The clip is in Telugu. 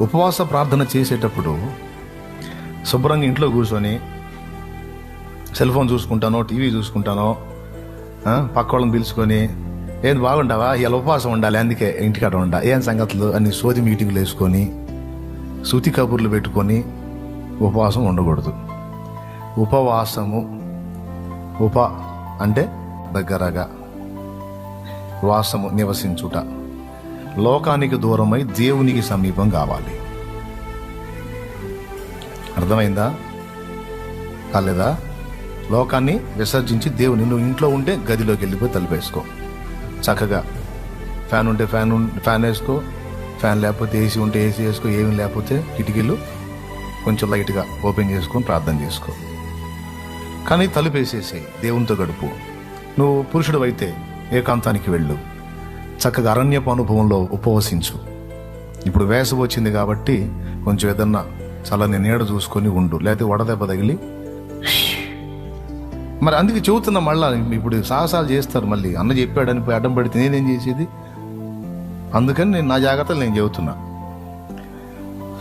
ఉపవాస ప్రార్థన చేసేటప్పుడు శుభ్రంగా ఇంట్లో కూర్చొని సెల్ ఫోన్ చూసుకుంటానో టీవీ చూసుకుంటానో పక్క వాళ్ళని పిలుచుకొని ఏం బాగుంటావా? ఇలా ఉపవాసం ఉండాలి అందుకే ఇంటికాడ ఉండా. ఏం సంగతులు? అని సోది మీటింగ్లు వేసుకొని శృతి కబుర్లు పెట్టుకొని ఉపవాసం ఉండకూడదు. ఉపవాసము ఉప అంటే దగ్గరగా వాసము నివసించుట. లోకానికి దూరమై దేవునికి సమీపం కావాలి. అర్థమైందా? కాలేదా? లోకాన్ని విసర్జించి దేవుని నువ్వు ఇంట్లో ఉంటే గదిలోకి వెళ్ళిపోయి తలుపేసుకో చక్కగా. ఫ్యాన్ ఉంటే ఫ్యాన్ ఫ్యాన్ వేసుకో. ఫ్యాన్ లేకపోతే ఏసీ ఉంటే ఏసీ వేసుకో. ఏమి లేకపోతే కిటికీలు కొంచెం లైట్గా ఓపెన్ చేసుకొని ప్రార్థన చేసుకో. కానీ తలుపేసేసి దేవునితో గడుపు. నువ్వు పురుషుడు అయితే ఏకాంతానికి వెళ్ళు. చక్కగా అరణ్యపు అనుభవంలో ఉపవసించు. ఇప్పుడు వేసవి వచ్చింది కాబట్టి కొంచెం ఏదన్నా చల్లని నీడ చూసుకొని ఉండు లేకపోతే వడదెబ్బ తగిలి. మరి అందుకే చెబుతున్నా మళ్ళా ఇప్పుడు సాహసాలు చేస్తారు మళ్ళీ. అన్న చెప్పాడని పోయి అడ్డం పడితే నేనేం చేసేది? అందుకని నేను నా జాగ్రత్తలు నేను చెబుతున్నా.